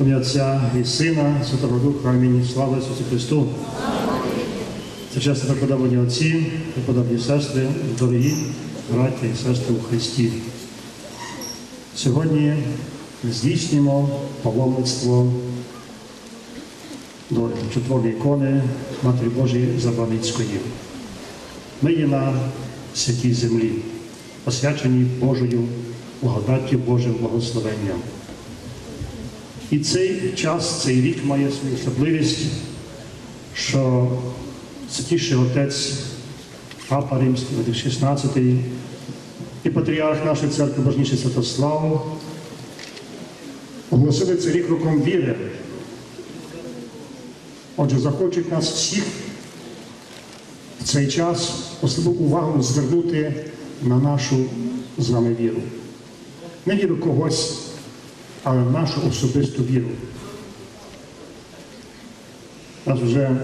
ім'я Отця і Сина, Святого Духа, Амінь. Слава Ісусу Христу. Це часто преподобні отці, преподобні сестри, дорогі браті і сестри у Христі. Сьогодні здійснюємо паломництво до чудової ікони Матері Божої Забаницької. Ми є на святій землі, освяченій Божою благодаттю Божим благословенням. І цей час, цей рік має свою особливість, що святіший отець Папа Римський, Вадим 16 і патріарх нашої церкви Божніший Святослав оголосили цей рік роком віри. Отже, захочуть нас всіх в цей час особливу увагу звернути на нашу з вами віру. Не віру когось, але нашу особисту віру. Нас вже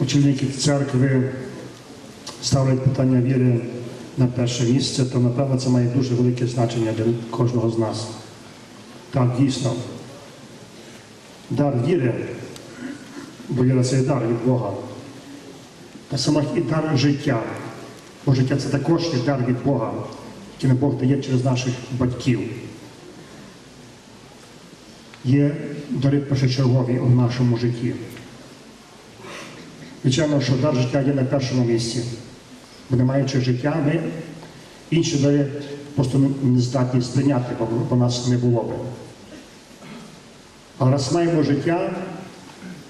очільники церкви ставлять питання віри на перше місце, то напевно це має дуже велике значення для кожного з нас. Так, дійсно. Дар віри, бо віра це є дар від Бога. Та саме і дар життя. Бо життя це також є дар від Бога, який Бог дає через наших батьків. Є дари першочергові у нашому житті. Звичайно, що дар життя є на першому місці. Бо не маючи життя, ми інші дари просто не здатні сприйняти, бо, нас не було би. А раз маємо життя,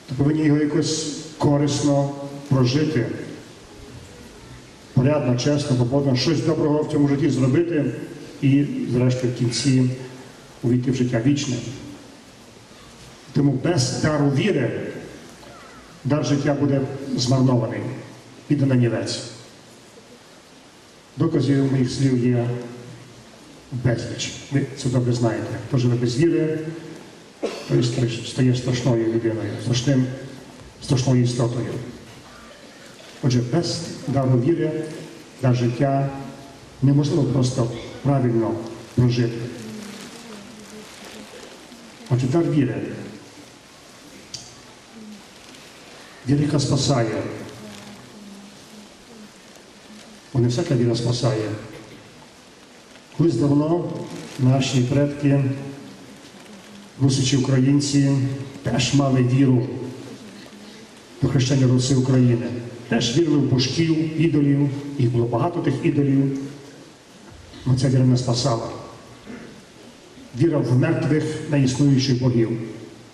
то повинні його якось корисно прожити, порядно, чесно, пободно, щось доброго в цьому житті зробити і, зрештою, в кінці увійти в життя вічне. Тому без дару віри дар життя буде змарнований, піде на нівець. Доказів моїх слів є безліч. Ви це добре знаєте. Хто живе без віри, той стає страшною людиною, страшним, страшною істотою. Отже, без дару віри, дар життя неможливо просто правильно прожити. Отже, дар віри. Віра, спасає. Бо не всяка віра спасає. Колись давно наші предки, русичі українці, теж мали віру до хрещення Руси України. Теж вірили в божків, ідолів, їх було багато тих ідолів, але ця віра не спасала. Віра в мертвих неіснуючих богів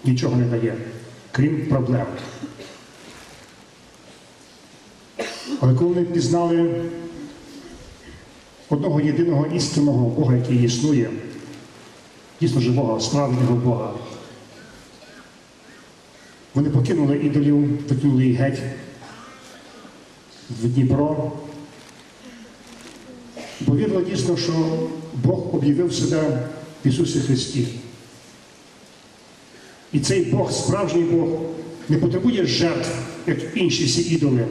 нічого не дає, крім проблем. Але коли вони пізнали одного єдиного істинного Бога, який існує, дійсно живого, справжнього Бога, вони покинули ідолів, викинули їх геть в Дніпро. Повірили дійсно, що Бог об'явив себе в Ісусі Христі. І цей Бог, справжній Бог, не потребує жертв, як інші всі ідоли.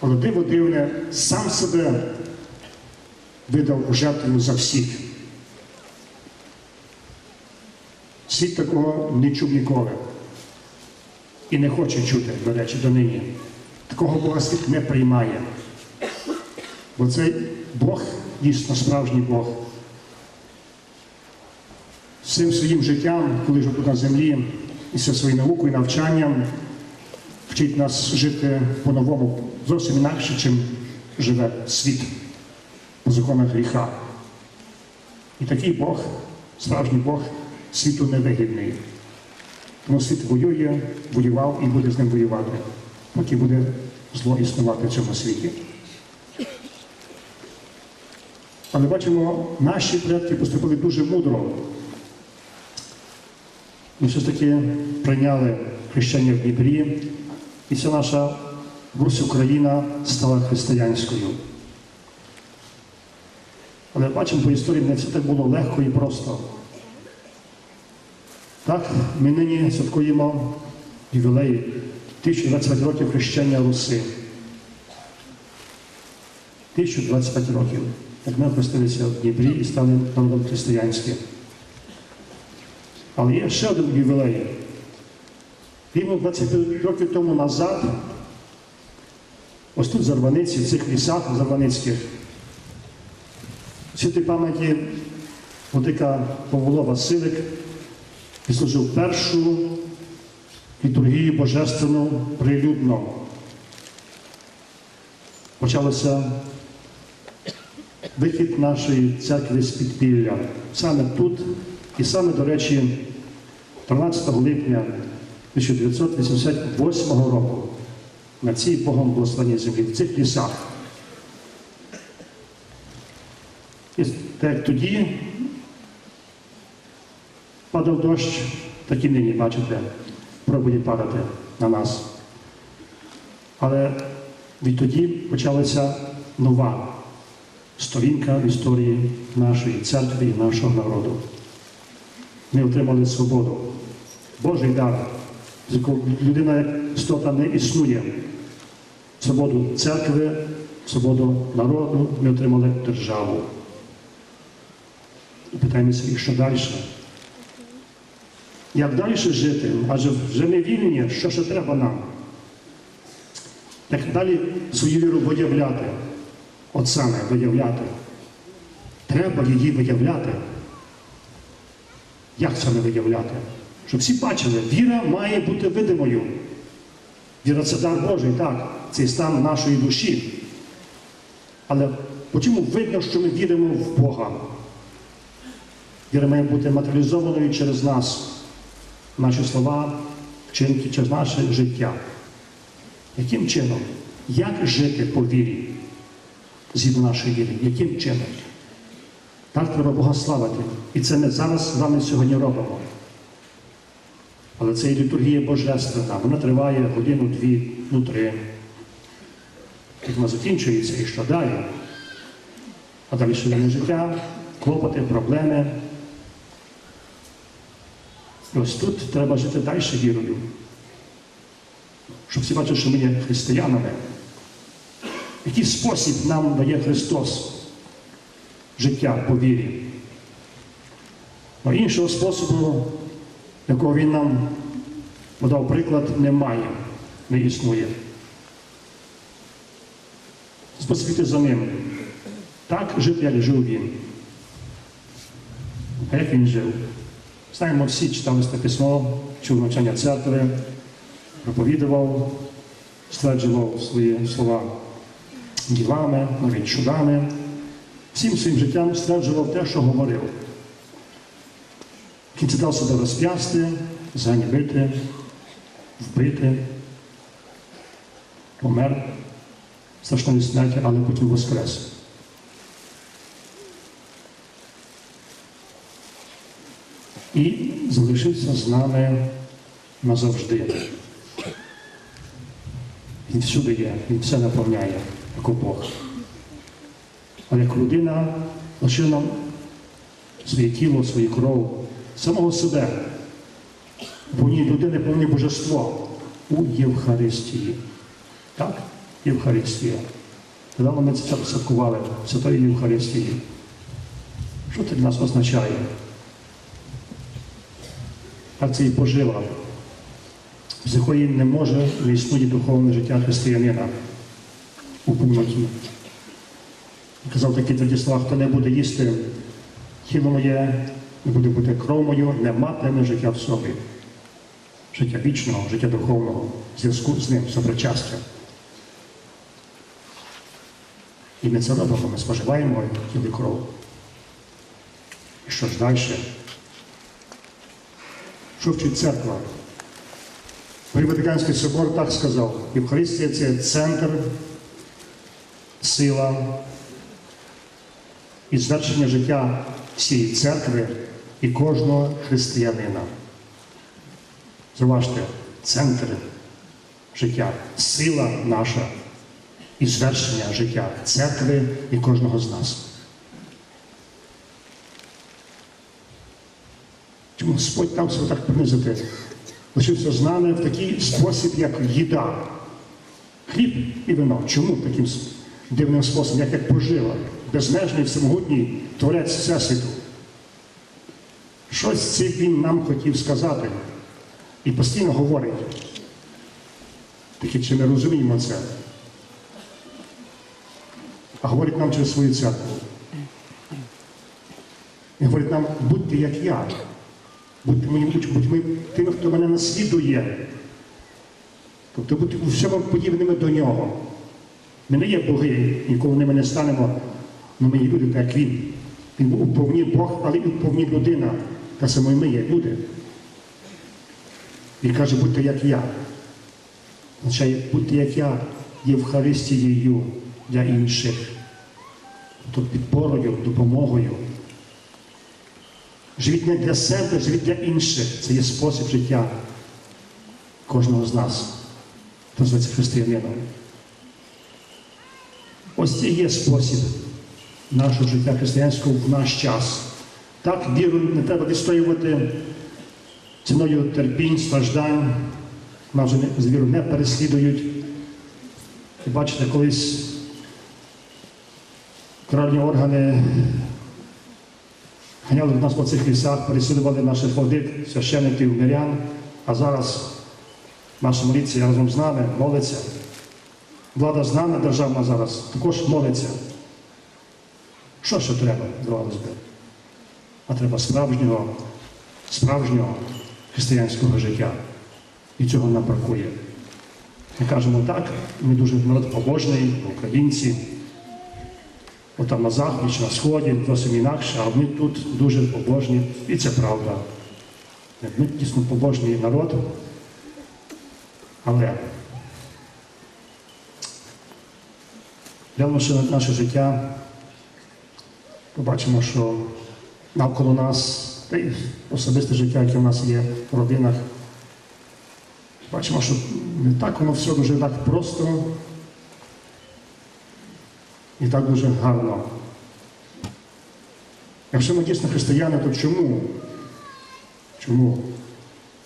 Але диво дивне, сам себе видав у жертву за всіх. Світ такого не чув ніколи. І не хоче чути, до речі, донині. Такого Бога світ не приймає. Бо цей Бог, дійсно справжній Бог, всім своїм життям, коли живе тут на землі, і все своєю наукою, навчанням, вчить нас жити по-новому, зовсім інакше, чим живе світ по законах гріха. І такий Бог, справжній Бог, світу невигідний. Тому світ воює, воював і буде з ним воювати, поки буде зло існувати в цьому світі. Але бачимо, наші предки поступили дуже мудро. Ми все ж таки прийняли хрещення в Дніпрі, і вся наша Русь Україна стала християнською. Але бачимо по історії, не все так було легко і просто. Так, ми нині святкуємо ювілей 1025 років хрещення Руси. 1025 років, як ми охрестилися в Дніпрі і стали народом християнським. Але є ще один ювілей. Рівно 25 років тому назад, ось тут в Зарваниці, в цих лісах Зарваницьких, святій пам'яті Владика Павло Василик відслужив першу літургію божественну прилюдно. Почалося вихід нашої церкви з підпілля. Саме тут і саме, до речі, 13 липня 1988 року на цій Богом благословенній землі, в цих лісах. І так як тоді падав дощ, так і нині, бачите, пробує падати на нас. Але відтоді почалася нова сторінка в історії нашої церкви і нашого народу. Ми отримали свободу. Божий дар, людина як істота не існує. Свободу церкви, свободу народу, ми отримали державу. І питаємося, і що далі? Як далі жити? Адже вже ми вільні, що ще треба нам? Як далі свою віру виявляти? От саме виявляти. Треба її виявляти. Як саме виявляти? Щоб всі бачили, віра має бути видимою. Віра це дар Божий, так, це стан нашої душі. Але чому видно, що ми віримо в Бога? Віра має бути матеріалізованою через нас, наші слова, вчинки, через наше життя. Яким чином? Як жити по вірі? Згідно нашої віри? Яким чином? Так треба Бога славити. І це ми зараз з вами сьогодні робимо. Але це і літургія божественна, вона триває годину, дві, ну три. Як вона закінчується і що далі? А далі щоденне життя, клопоти, проблеми. І ось тут треба жити далі вірою. Щоб всі бачили, що ми є християнами. Який спосіб нам дає Христос життя по вірі? Бо іншого способу, якого Він нам подав приклад, немає, не існує. Спосіб за ним. Так жити, як жив він. А як він жив? Знаємо, всі читали це письмо, чув навчання церкви, проповідував, стверджував свої слова ділами, навіть чудами. Всім своїм життям стверджував те, що говорив. В кінці дав себе розп'ясти, зганібити, вбити, помер страшної смерті, але потім воскрес. І залишився з нами назавжди. Він всюди є, він все наповняє, як Бог. Але як людина лишив нам своє тіло, свою кров, самого себе. Бо в ній людини повне божество у Євхаристії. Так? Євхаристія. Недавно ми це посадкували Святої Євхаристії. Що це для нас означає? Так це і пожила, з якої не може не існує духовне життя християнина у повноті. Казав такі тоді слова, хто не буде їсти тіло моє, не буде бути кров мою, не матиме життя в собі. Життя вічного, життя духовного, зв'язку з ним, сопричастя. І ми це робимо, ми споживаємо тіло кров. І що ж далі? Що вчить церква? Ватиканський собор так сказав, Євхаристія це центр, сила і звершення життя всієї церкви і кожного християнина. Заважте, центр життя, сила наша і звершення життя церкви і кожного з нас. Чому Господь там себе так принизити? Лишився з нами в такий спосіб, як їда. Хліб і вино. Чому таким дивним способом, як як пожива, безмежний, всемогутній творець Всесвіту? Щось це він нам хотів сказати. І постійно говорить. Таке, чи ми розуміємо це? А говорить нам через свою церкву. І говорить нам, будьте як я. Будьте моїм учнем, будьте тими, хто мене наслідує. Тобто у всьому подібними до нього. Ми не є боги, ніколи ними не станемо, але ми є люди, так як він. Він був уповні Бог, але і уповні людина. Та саме і ми є люди. Він каже, будьте як я. Означає, будьте як я, Євхаристією для інших. Тобто підпорою, допомогою. Живіть не для себе, живіть для інших. Це є спосіб життя кожного з нас, хто зветься християнином. Ось це є спосіб нашого життя християнського в наш час. Так, віру не треба відстоювати ціною терпінь, страждань. Нас вже з віру не переслідують. І бачите, колись каральні органи ганяли нас по цих лісах, переслідували наших владик, священиків, мирян, а зараз наша міліція разом з нами молиться. Влада з нами державна зараз також молиться. Що ще треба, би? А треба справжнього, справжнього християнського життя. І цього нам бракує. Ми кажемо так, ми дуже народ побожний, українці. Отам на заході чи на сході зовсім інакше, а ми тут дуже побожні. І це правда. Ми дійсно побожний народ. Але глянувши на наше життя, побачимо, що навколо нас, та й особисте життя, яке в нас є в родинах, бачимо, що не так воно все дуже так просто і так дуже гарно. Якщо ми дійсно християни, то чому? Чому?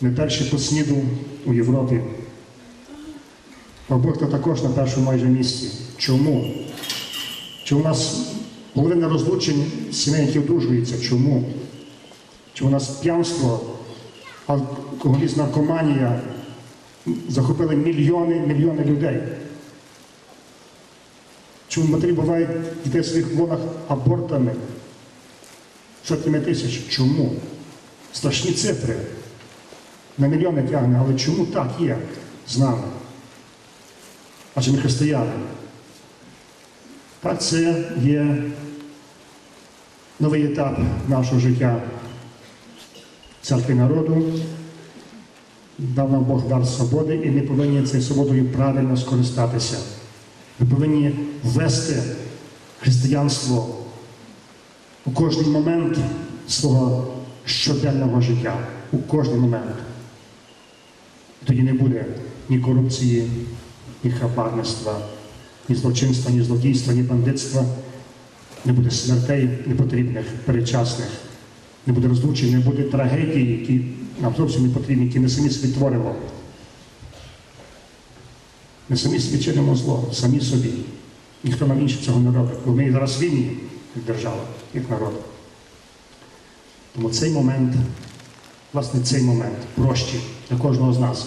Ми перші по сніду у Європі. Аборти також на першому майже місці. Чому? Чи у нас половина розлучень сімей, які одружуються? Чому? Чи у нас п'янство, алкоголізм, наркоманія захопили мільйони, мільйони людей? Чому матері бувають дітей в своїх лонах абортами? Сотнями тисяч. Чому? Страшні цифри. На мільйони тягне, але чому так є з нами? Адже ми християни. Так це є новий етап нашого життя церкви народу. Дав нам Бог дар свободи, і ми повинні цією свободою правильно скористатися. Ми повинні ввести християнство у кожний момент свого щоденного життя, у кожний момент. Тоді не буде ні корупції, ні хабарництва, ні злочинства, ні злодійства, ні бандитства, не буде смертей непотрібних, перечасних, не буде розлучень, не буде трагедій, які нам зовсім не потрібні, які ми самі собі творимо. Ми самі собі чинимо зло, самі собі. Ніхто нам інший цього не робить. Бо ми зараз вільні, як держава, як народ. Тому цей момент, власне, цей момент прощий для кожного з нас,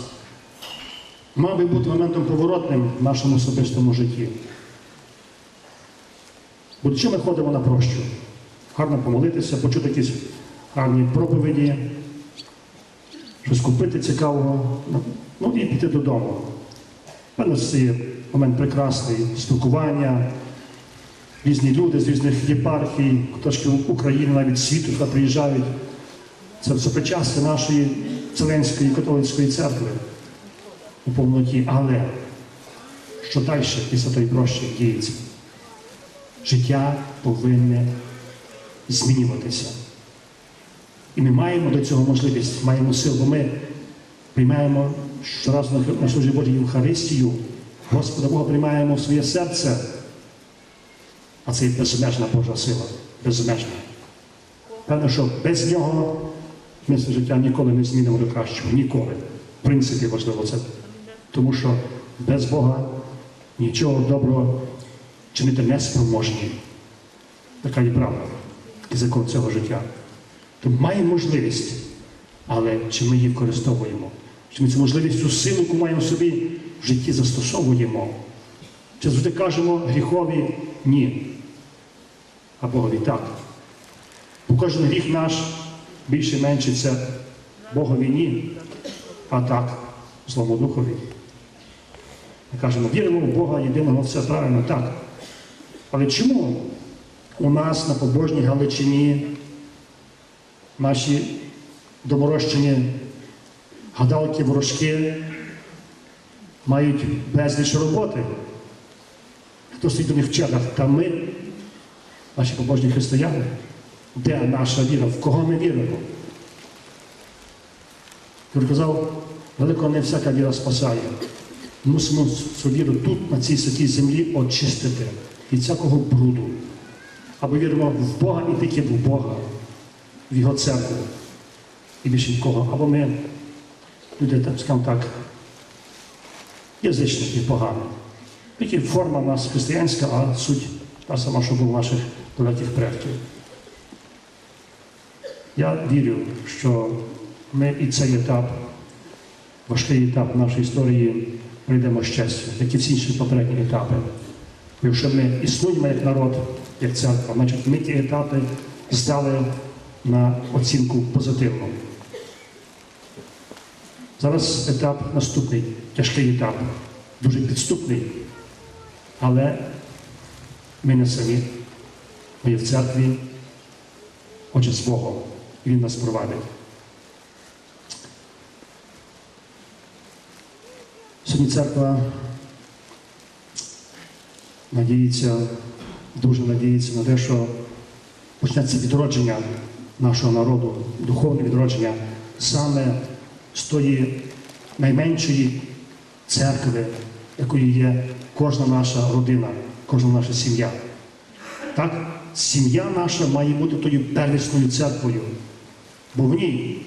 мав би бути моментом поворотним в нашому особистому житті. Чого ми ходимо на прощу? Гарно помолитися, почути якісь гарні проповіді, щось купити цікавого, ну і піти додому. Певно, це є момент прекрасний спілкування, різні люди з різних єпархій, куточки України, навіть світу сюди приїжджають. Це все причастя нашої Вселенської католицької церкви у повноті. Але що далі після тої прощі діється? Життя повинне змінюватися. І ми маємо до цього можливість, маємо силу, бо ми приймаємо щоразу на- службі Божій Євхаристію, Господа Бога приймаємо в своє серце, а це є безмежна Божа сила, безмежна. Певно, що без нього ми це життя ніколи не змінимо до кращого. Ніколи. В принципі, важливо це. Тому що без Бога нічого доброго чинити не спроможні. Така є правда і закон цього життя. То маємо можливість, але чи ми її використовуємо? Чи ми цю можливість, цю силу, яку маємо в собі, в житті застосовуємо? Чи завжди кажемо гріхові ні? А Богові так. Бо кожен гріх наш більше меншиться Богові ні, а так, злому духові. Ми кажемо, віримо в Бога єдиного, все правильно, так. Але чому у нас на побожній Галичині наші доморощені гадалки, ворожки мають безліч роботи? Хто стоїть до них в чергах? Та ми, наші побожні християни. Де наша віра? В кого ми віримо? Я казав, далеко не всяка віра спасає. Мусимо цю віру тут, на цій святій землі, очистити від всякого бруду. Або віримо в Бога і тільки в Бога, в Його церкву. І більше нікого. Або ми, люди, скажімо так, язичники погані. Тільки форма в нас християнська, а суть та сама, що була у наших далеких предків. Я вірю, що ми і цей етап, важкий етап нашої історії, пройдемо щастя, як і всі інші попередні етапи. Якщо ми існуємо як народ, як церква, значить ми ті етапи здали на оцінку позитивну. Зараз етап наступний, тяжкий етап, дуже підступний, але ми не самі. Ми в церкві, Отець Богом, Він нас провадить. Сьогодні церква надіється, дуже надіється на те, що почнеться відродження нашого народу, духовне відродження саме з тої найменшої церкви, якою є кожна наша родина, кожна наша сім'я. Так, сім'я наша має бути тою первісною церквою, бо в ній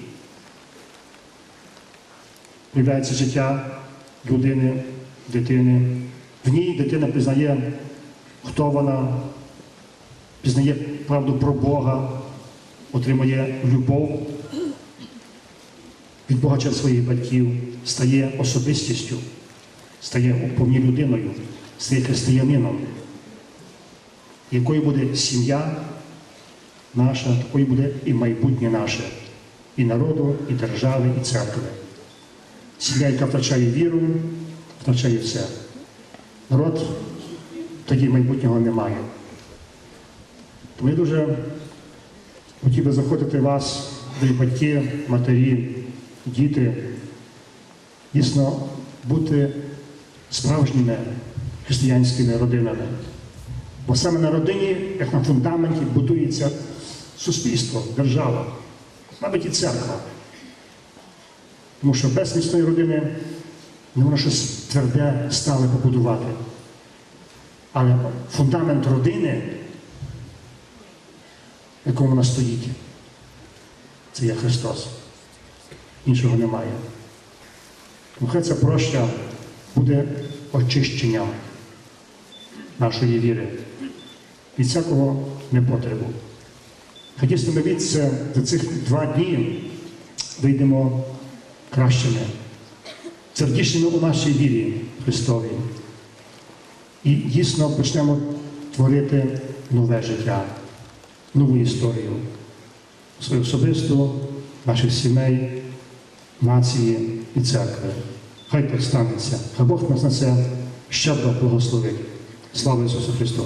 проявляється життя людини, дитини. В ній дитина пізнає, хто вона, пізнає правду про Бога, отримує любов від Бога через своїх батьків, стає особистістю, стає повні людиною, стає християнином. Якою буде сім'я наша, такою буде і майбутнє наше, і народу, і держави, і церкви. Сім'я, яка втрачає віру, втрачає все. Народ тоді майбутнього немає. Тому я дуже хотів би заходити вас, дорогі батьки, матері, діти, дійсно бути справжніми християнськими родинами. Бо саме на родині, як на фундаменті, будується суспільство, держава, навіть і церква. Тому що без міцної родини не можна щось тверде стале побудувати. Але фундамент родини, в якому вона стоїть, це є Христос. Іншого немає. Тому хай ця проща буде очищенням нашої віри від всякого непотребу. Хай ми від за цих два дні вийдемо кращими, твердішими у нашій вірі Христовій. І дійсно почнемо творити нове життя, нову історію, свою особисту, наших сімей, нації і церкви. Хай так станеться. Хай Бог нас на це щедро благословить. Слава Ісусу Христу!